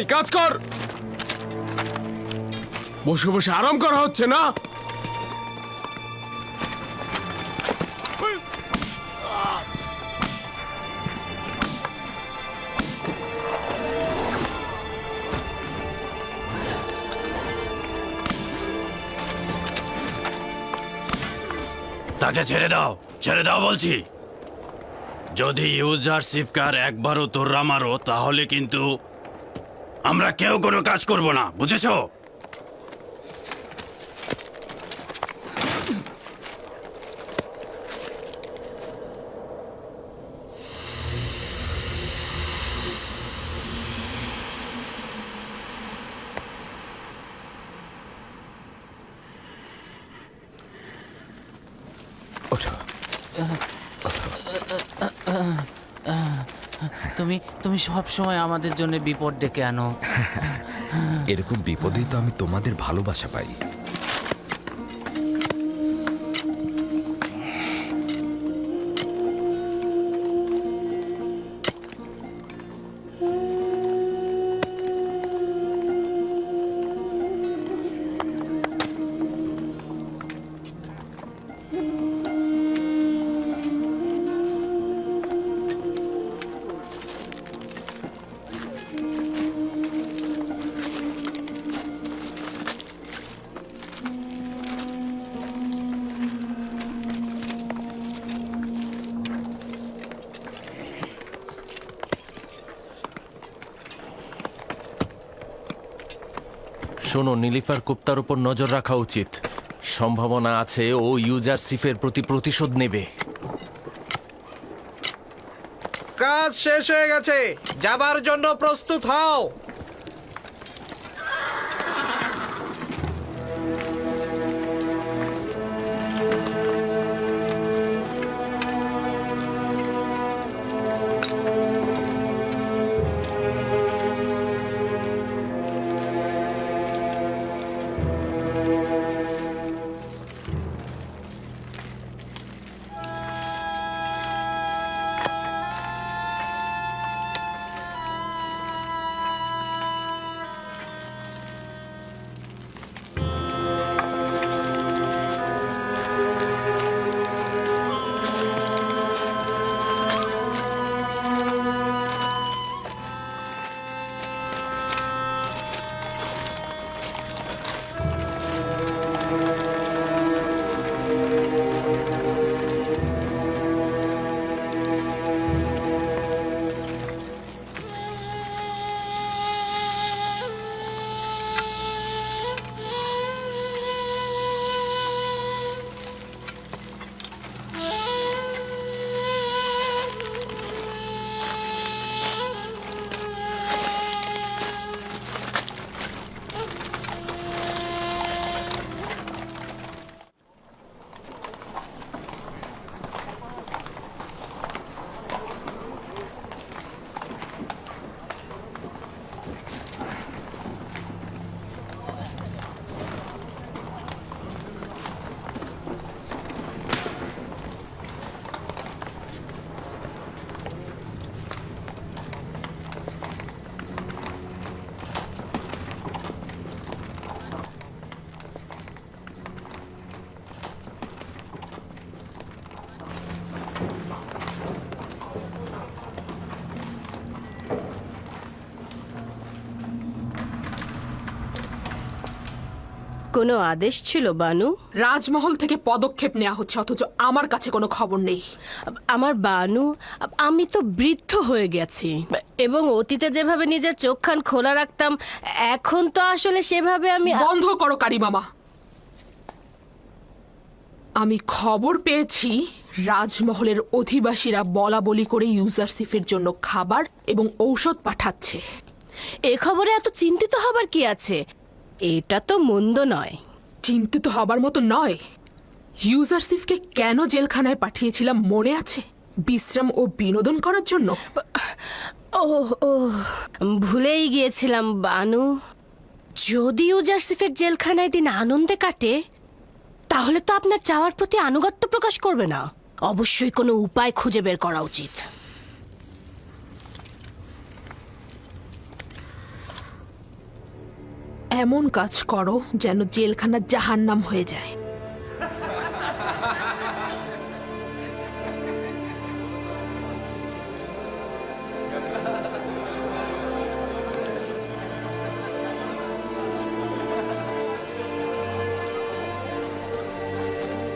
ওই কাজ কর। বসে বসে আরাম করা হচ্ছে, না? তাকে ছেড়ে দাও ছেড়ে দাও বলছি। যদি ইউজার সিপকার একবারও তোররা মারো, তাহলে কিন্তু আমরা কেউ কোনো কাজ করব না বুঝেছ? ওঠো। তুমি তুমি সব সময় আমাদের জন্য বিপদ ডেকে আনো। এরকম বিপদেই তো আমি তোমাদের ভালোবাসা পাই। শোনো, নীলিফার কুপ্তার উপর নজর রাখা উচিত। সম্ভাবনা আছে ও ইউজার সিফের প্রতি প্রতিশোধ নেবে। কাজ শেষ হয়ে গেছে। যাবার জন্য প্রস্তুত হও। কোনো আদেশ ছিল বানু? রাজমহল থেকে পদক্ষেপ নেওয়া হচ্ছে অথচ আমার কাছে কোনো খবর নেই। আমার বানু আমি তো বৃদ্ধ হয়ে গেছি। এবং অতীতে যেভাবে নিজের চোখখান খোলা রাখতাম এখন তো আসলে সেভাবে আমি বন্ধ করো কারি মামা। আমি খবর পেয়েছি রাজমহলের অধিবাসীরা বলা বলি করে ইউজারসিফের জন্য খাবার এবং ঔষধ পাঠাচ্ছে। এ খবরে এত চিন্তিত হবার কি আছে? এটা তো মন্দ নয়। চিন্তিত হবার মতো নয়। ইউজারসিফকে কেন জেলখানায় পাঠিয়েছিলাম মনে আছে? বিশ্রাম ও বিনোদন করার জন্য? ও ও ভুলেই গিয়েছিলাম বানু। যদি ইউজারসিফের জেলখানায় দিন আনন্দে কাটে তাহলে তো আপনার চাওয়ার প্রতি আনুগত্য প্রকাশ করবে না। অবশ্যই কোনো উপায় খুঁজে বের করা উচিত। এমন কাজ করো যেন জেলখানা জাহান্নাম হয়ে যায়।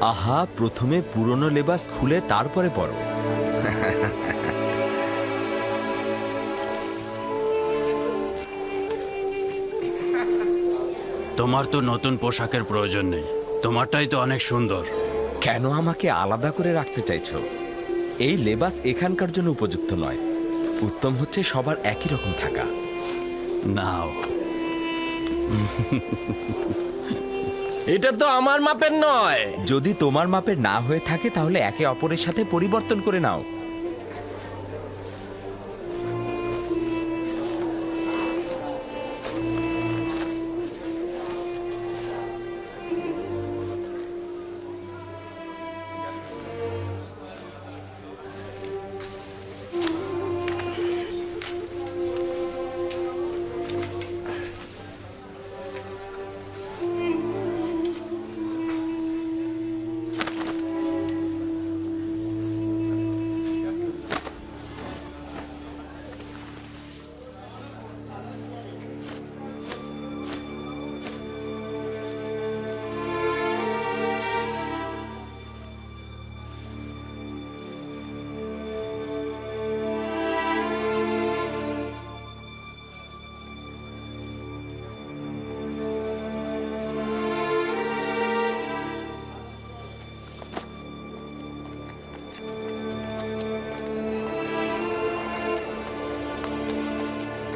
আহা, প্রথমে পুরনো লেবাস খুলে তারপরে পরো তোমার তো নতুন পোশাকের প্রয়োজন নেই। তোমারটাই তো অনেক সুন্দর। কেন আমাকে আলাদা করে রাখতে চাইছো? এই লেবাস এখানকার জন্য উপযুক্ত নয়। উত্তম হচ্ছে সবার একই রকম থাকা। নাও। এটা তো আমার মাপের নয়। যদি তোমার মাপের না হয়ে থাকে তাহলে একে অপরের সাথে পরিবর্তন করে নাও।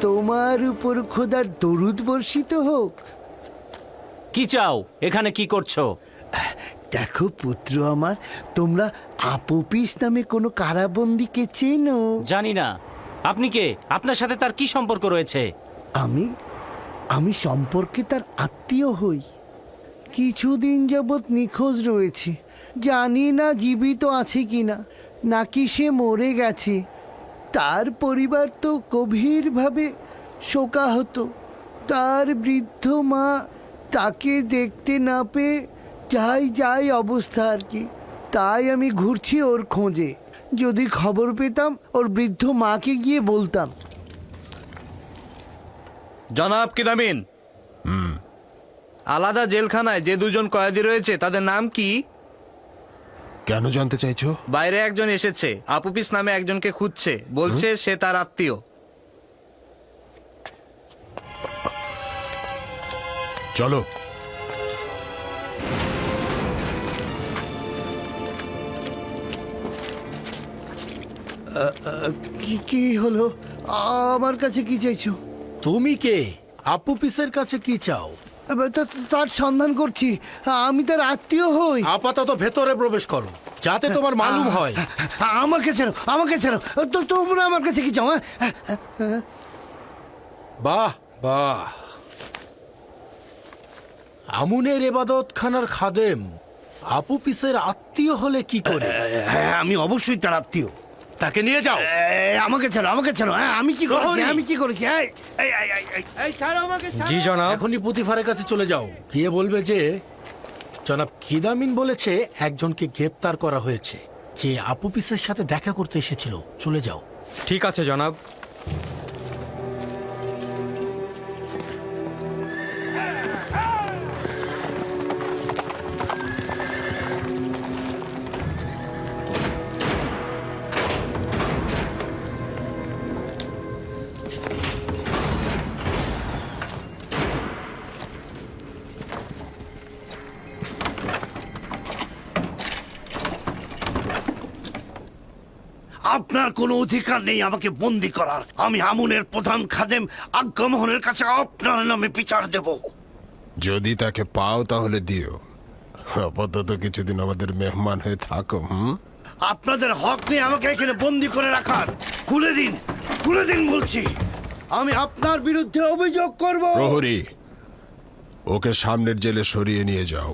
তোমার উপর খোদার দরুদ বর্ষিত হোক। কি চাও? এখানে কি করছ? দেখো পুত্র আমার তোমরা আপোপিস নামে কোনো কারাবন্দিকে চেনো। জানি না। আপনি কে? আপনার সাথে তার কি সম্পর্ক রয়েছে? আমি আমি সম্পর্কে তার আত্মীয় হই। কিছুদিন যাবৎ নিখোঁজ রয়েছে। জানি না জীবিত আছে কিনা নাকি সে মরে গেছে। তার পরিবার তো গভীরভাবে শোকাহত। তার বৃদ্ধ মা তাকে দেখতে না পেয়ে যাই যাই অবস্থা আর কি। তাই আমি ঘুরছি ওর খোঁজে। যদি খবর পেতাম ওর বৃদ্ধ মাকে গিয়ে বলতাম। জনাব কিদামিন। আলাদা জেলখানায় যে দুজন কয়েদি রয়েছে তাদের নাম কি? কেন জানতে চাইছো? বাইরে একজন এসেছে। আপুপিস নামে একজনকে খুঁজছে। বলছে সে তার আত্মীয়। চলো। কি কি হলো? আমার কাছে কি চাইছো? তুমি কে? আপু পিসের কাছে কি চাও? তার সন্ধান করছি। আমি তার আত্মীয় হই। আপাতত ভেতরে প্রবেশ করো যাতে তোমার মালুম হয়। আমাকে ছাড়ো আমাকে ছাড়ো। তো তোমরা আমার কাছে কি চাও হ্যাঁ? বাহ বাহ। আমুনের এবাদত খানার খাদেম আপু পিসের আত্মীয় হলে কি করে? হ্যাঁ আমি অবশ্যই তার আত্মীয়। তাকে নিয়ে যাও। আমাকে ছাড়ো আমাকে ছাড়ো হ্যাঁ আমি কি করেছি আমি কি করেছি এই, এই, এই, এই, এই, এই, ছাড়ো আমাকে ছাড়ো। জি জনাব। এখনই পুতিফারের কাছে চলে যাও। গিয়ে বলবে যে জনাব খিদামিন বলেছে একজনকে গ্রেপ্তার করা হয়েছে। যে আপু পিসের সাথে দেখা করতে এসেছিল চলে যাও। ঠিক আছে জনাব। আপনার কোনো অধিকার নেই আমাকে বন্দি করার। আমি আমুনের প্রধান খাদেম আজ্ঞামোহনের কাছে আপনার নামে বিচার দেব। যদি তাকে পাও তাহলে দিও। আপাতত কিছুদিন আমাদের মেহমান হয়ে থাকো হুম? আপনাদের হক নিয়ে আমাকে এখানে বন্দি করে রাখার। খুলে দিন খুলে দিন বলছি। আমি আপনার বিরুদ্ধে অভিযোগ করব। প্রহরী ওকে সামনের জেলে সরিয়ে নিয়ে যাও।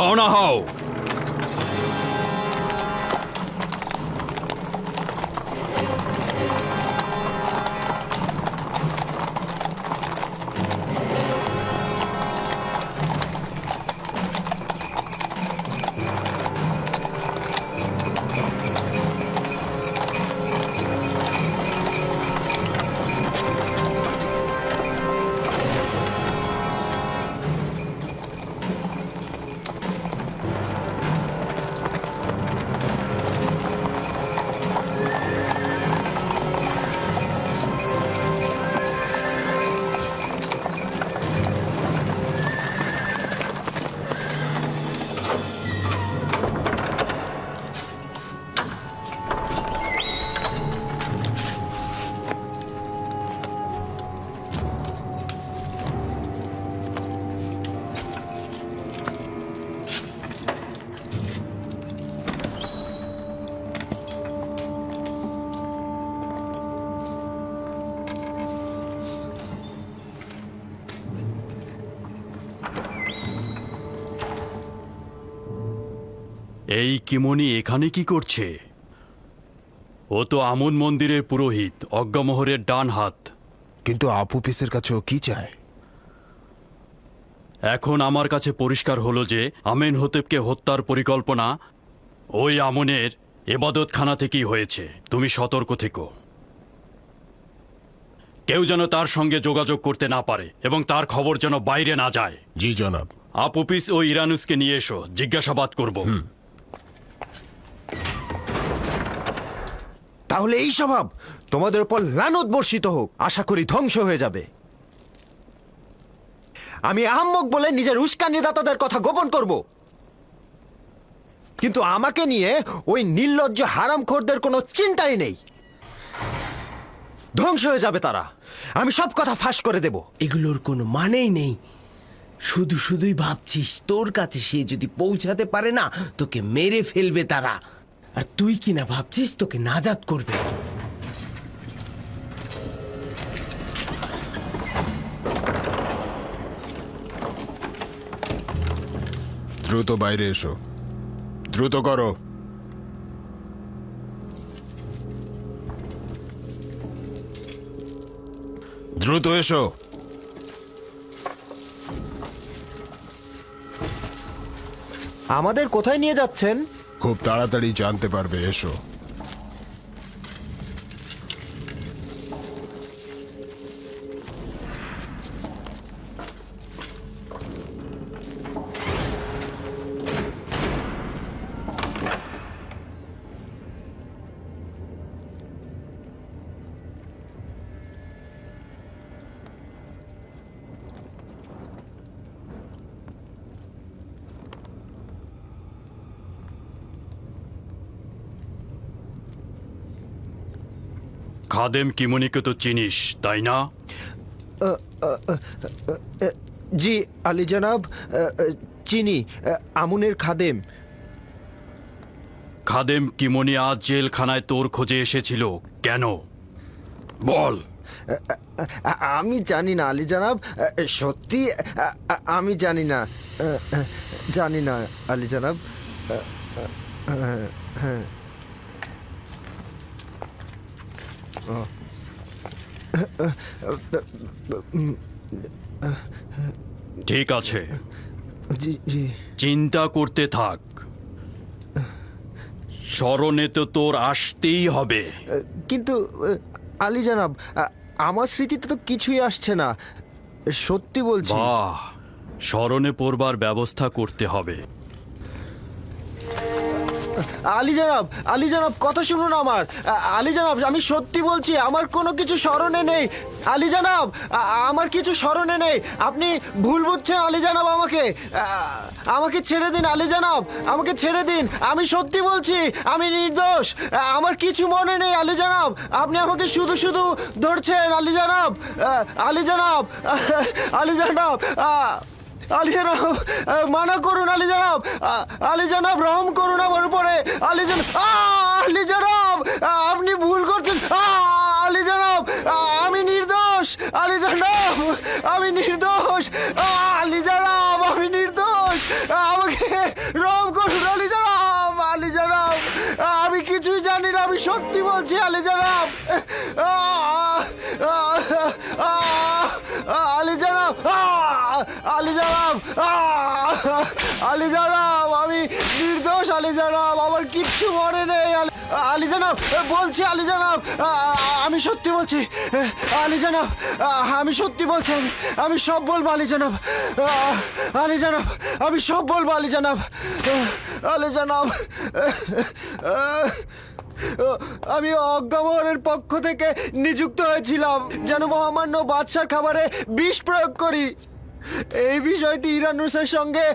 রওনা হও। এই কিমনি এখানে কি করছে? ও তো আমন মন্দিরের পুরোহিত অজ্ঞামোহরের ডান হাত। কিন্তু আপু পিসের কাছে ও কি চায়? এখন আমার কাছে পরিষ্কার হলো যে আমেন হতেবকে হত্যার পরিকল্পনা ওই আমনের এবাদতখানা থেকেই হয়েছে। তুমি সতর্ক থেকো। কেউ যেন তার সঙ্গে যোগাযোগ করতে না পারে এবং তার খবর যেন বাইরে না যায়। জি জনাব। আপুপিস ও ইরানুসকে নিয়ে এসো জিজ্ঞাসাবাদ করব। তাহলে এই স্বভাব তোমাদের উপর লানত বর্ষিত হোক। আশা করি ধ্বংস হয়ে যাবে। আমি আহম্মক বলে নিজের উস্কানিদাতাদের কথা গোপন করব। কিন্তু আমাকে নিয়ে ওই নির্লজ্জ হারামখোরদের কোনো চিন্তাই নেই। ধ্বংস হয়ে যাবে তারা। আমি সব কথা ফাঁস করে দেব। এগুলোর কোনো মানেই নেই। শুধু শুধুই ভাবছিস তোর কাছে সে যদি পৌঁছাতে পারে না, তোকে মেরে ফেলবে তারা। আর তুই কি না ভাবছিস তোকে নাজাত করবে? দ্রুত বাইরে এসো। দ্রুত করো। দ্রুত এসো। আমাদের কোথায় নিয়ে যাচ্ছেন? খুব তাড়াতাড়ি জানতে পারবে এসো। খাদেম কিমনিকে তো চিনিস তাই না জি আলী জনাব চিনি আমুনের খাদেম খাদেম কিমনি আজ জেলখানায় তোর খোঁজে এসেছিল কেন বল আমি জানি না আলী জনাব সত্যি আমি জানি না জানি না আলী জনাব ঠিক আছে। চিন্তা করতে থাক। স্মরণে তো তোর আসতেই হবে। কিন্তু আলী জানাব আমার স্মৃতিতে তো কিছুই আসছে না। সত্যি বলছি। স্মরণে পড়বার ব্যবস্থা করতে হবে। আলী জানাব আলী জানাব, কথা শুনুন আমার। আলী জানাব, আমি সত্যি বলছি, আমার কোনো কিছু স্মরণে নেই। আলী জানাব আমার কিছু স্মরণে নেই। আপনি ভুল বুঝছেন, আলী জানাব আমাকে। আমাকে ছেড়ে দিন, আলী জানাব, আমাকে ছেড়ে দিন। আমি সত্যি বলছি, আমি নির্দোষ। আমার কিছু মনে নেই, আলী জানাব। আপনি আমাকে শুধু শুধু ধরছেন, আলী জানাব। আলী জানাব আলী জানাব আলী জানাব মানা করুন, আলী জানাব। আলী জানাব, রহম করুন আমার আলী জনাব, আলি জনাব, আপনি ভুল করছেন। আলি জনাব, আমি নির্দোষ, আলি জনাব, আমি নির্দোষ। আলী জানাব আলি জানাব আমি নির্দোষ আলি জানাব আমার কিচ্ছু মনে নেই আলী- জানাব বলছি আলি জানাব আমি সত্যি বলছি আলি জানাব আমি সত্যি বলছি আমি- সব বলব আলি জানাব আলি জানাব আমি সব বলব আলি জানাব আলি জানাব আমি অজ্ঞামোহরের পক্ষ থেকে নিযুক্ত হয়েছিলাম যেন মহামান্য বাদশার খাবারে বিষ প্রয়োগ করি এই বিষয়টি ইরানুসের সঙ্গে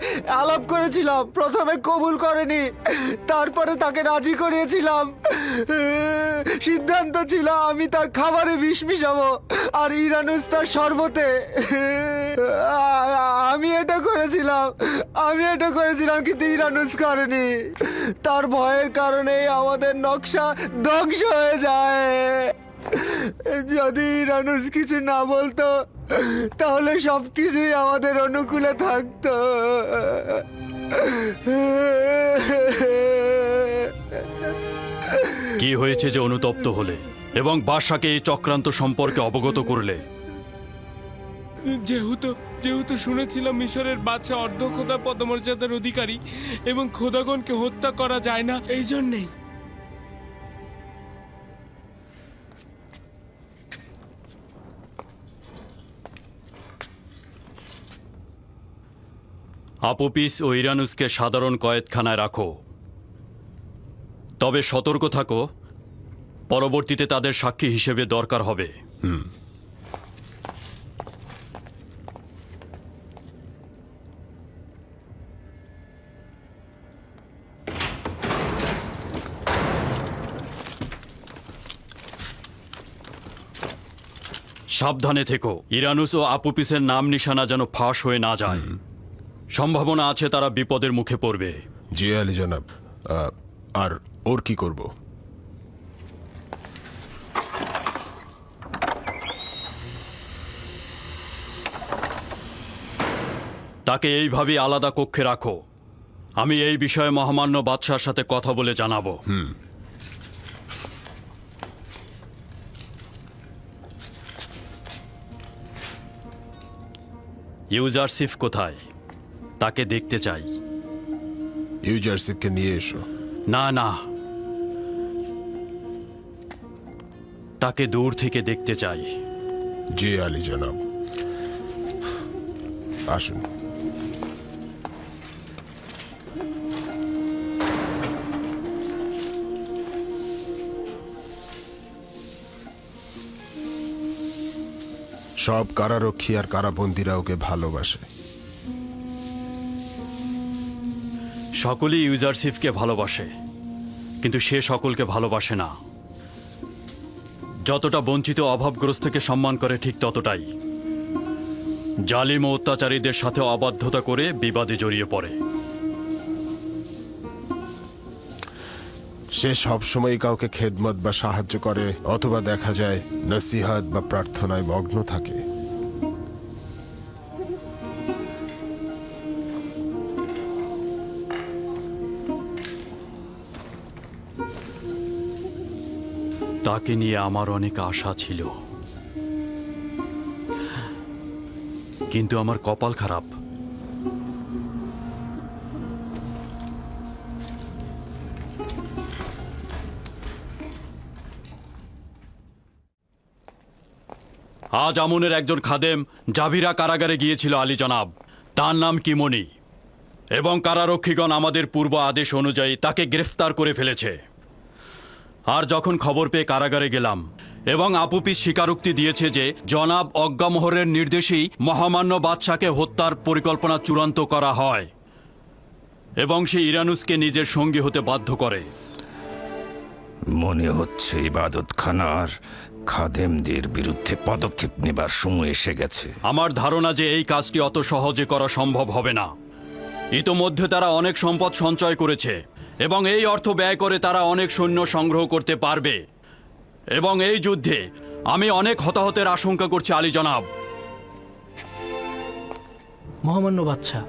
আলাপ করেছিলাম। প্রথমে কবুল করেনি। তারপরে তাকে রাজি করিয়েছিলাম। সিদ্ধান্ত ছিল, আমি তার খাবারে বিষ মিশাবো, আর ইরানুস তার শরবতে। আমি এটা করেছিলাম। আমি এটা করেছিলাম, কিন্তু ইরানুস করেনি। তার ভয়ের কারণেই আমাদের নকশা ধ্বংস হয়ে যায়। যদি ইরানুস কিছু না বলতো তাহলে সব কিছুই আমাদের অনুকূলে থাকতো। কি হয়েছে যে অনুতপ্ত হলে এবং বাসাকে এই চক্রান্ত সম্পর্কে অবগত করলে? যেহেতু যেহেতু শুনেছিলাম মিশরের বাদশা অর্ধ খোদা পদমর্যাদার অধিকারী এবং খোদাগণকে হত্যা করা যায় না এই জন্যেই। আপোপিস ও ইরানুসকে সাধারণ কয়েদখানায় রাখো। তবে সতর্ক থাকো পরবর্তীতে তাদের সাক্ষী হিসেবে দরকার হবে। সাবধানে থেকো। ইরানুস ও আপুপিসের নাম নিশানা যেন ফাঁস হয়ে না যায়। সম্ভাবনা আছে তারা বিপদের মুখে পড়বে। জি আলি জনাব। আহ, আর ওর কি করব? তাকে এইভাবেই আলাদা কক্ষে রাখো। আমি এই বিষয়ে মহামান্য বাদশার সাথে কথা বলে জানাব। ইউজারসিফ কোথায়? তাকে দেখতে চাই। ইউজারশিপকে নিয়ে এসো। না না। তাকে দূর থেকে দেখতে চাই। জি আলী জনাব। আসুন। সব কারারক্ষী আর কারাবন্দীরা ওকে ভালোবাসে। সকলেই ইউজারসিফকে ভালোবাসে, কিন্তু সে সকলকে ভালোবাসে না। যতটা বঞ্চিত অভাবগ্রস্তকে সম্মান করে ঠিক ততটাই। জালিম ও অত্যাচারীদের সাথে অবাধ্যতা করে বিবাদে জড়িয়ে পড়ে। সে সব সময় কাউকে খেদমত বা সাহায্য করে, অথবা দেখা যায় নসিহাত বা প্রার্থনায় মগ্ন থাকে। তাকে নিয়ে আমার অনেক আশা ছিল। কিন্তু আমার কপাল খারাপ। আজ আমনের একজন খাদেম জাভিরা কারাগারে গিয়েছিল আলী জনাব। তার নাম কিমনি। এবং কারারক্ষীগণ আমাদের পূর্ব আদেশ অনুযায়ী তাকে গ্রেফতার করে ফেলেছে। আর যখন খবর পেয়ে কারাগারে গেলাম এবং আপুপি স্বীকারোক্তি দিয়েছে যে জনাব অজ্ঞামোহরের নির্দেশেই মহামান্য বাদশাকে হত্যার পরিকল্পনা চূড়ান্ত করা হয় এবং সে ইরানুসকে নিজের সঙ্গী হতে বাধ্য করে। মনে হচ্ছে ইবাদত খানার খাদেমদের বিরুদ্ধে পদক্ষেপ নেবার সময় এসে গেছে। আমার ধারণা যে এই কাজটি অত সহজে করা সম্ভব হবে না। ইতোমধ্যে তারা অনেক সম্পদ সঞ্চয় করেছে। এবং এই অর্থ ব্যয় করে তারা অনেক সৈন্য সংগ্রহ করতে পারবে। এবং এই যুদ্ধে আমি অনেক হতাহতের আশঙ্কা করছি আলী জনাব। মহামান্য বাচ্চা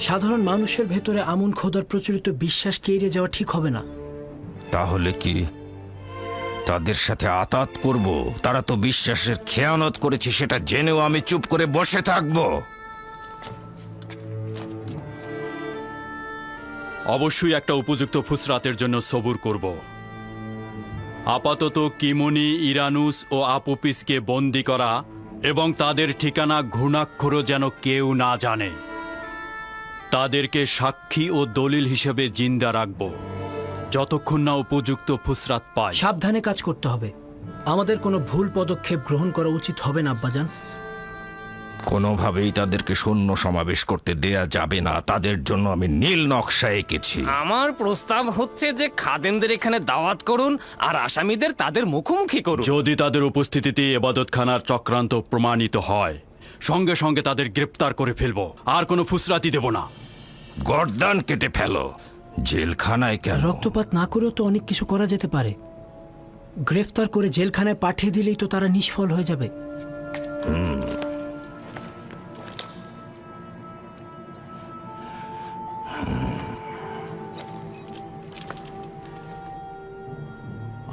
সাধারণ মানুষের ভেতরে আমন খোদার প্রচলিত বিশ্বাস কেড়ে যাওয়া ঠিক হবে না? তাহলে কি তাদের সাথে আতাত করব? তারা তো বিশ্বাসের খেয়ানত করেছে সেটা জেনেও আমি চুপ করে বসে থাকব। অবশ্যই একটা উপযুক্ত ফুসরাতের জন্য সবুর করব। আপাতত কিমনি, ইরানুস ও আপুপিসকে বন্দি করা এবং তাদের ঠিকানা ঘুণাক্ষরও যেন কেউ না জানে। তাদেরকে সাক্ষী ও দলিল হিসেবে জিন্দা রাখব। যতক্ষণ না উপযুক্ত ফুসরাত পায় সাবধানে কাজ করতে হবে। আমাদের কোনো ভুল পদক্ষেপ গ্রহণ করা উচিত হবে না, আব্বাজান। কোনোভাবেই তাদেরকে শূন্য সমাবেশ করতে দেয়া যাবে না। তাদের জন্য আমি নীল নকশা এঁকেছি। আমার প্রস্তাব হচ্ছে যে খাদেমদের এখানে দাওয়াত করুন আর আসামিদের তাদের মুখোমুখি করুন। যদি তাদের উপস্থিতিতে এবাদতখানার চক্রান্ত প্রমাণিত হয় সঙ্গে সঙ্গে তাদের গ্রেপ্তার করে ফেলব। আর কোনো ফুসরাতি দেব না। গর্দান কেটে ফেলো। জেলখানায় কেন? রক্তপাত না করেও তো অনেক কিছু করা যেতে পারে। গ্রেফতার করে জেলখানায় পাঠিয়ে দিলেই তো তারা নিষ্ফল হয়ে যাবে।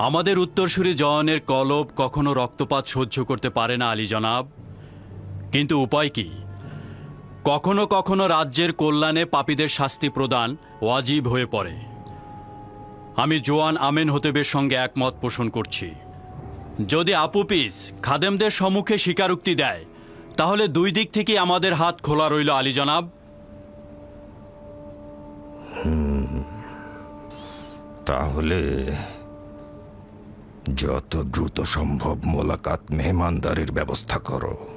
আমাদের উত্তরসূরি জওয়ানের কলব কখনো রক্তপাত সহ্য করতে পারে না, আলী জনাব। কিন্তু উপায় কি? কখনো কখনো রাজ্যের কল্যাণে পাপীদের শাস্তি প্রদান ওয়াজিব হয়ে পড়ে। আমি জোয়ান আমেন হতেবের সঙ্গে একমত পোষণ করছি। যদি আপুপিস খাদেমদের সম্মুখে স্বীকারোক্তি দেয়, তাহলে দুই দিক থেকে আমাদের হাত খোলা রইল, আলী জনাব। তাহলে যত দ্রুত সম্ভব মোলাকাত মেহমানদারির ব্যবস্থা করো।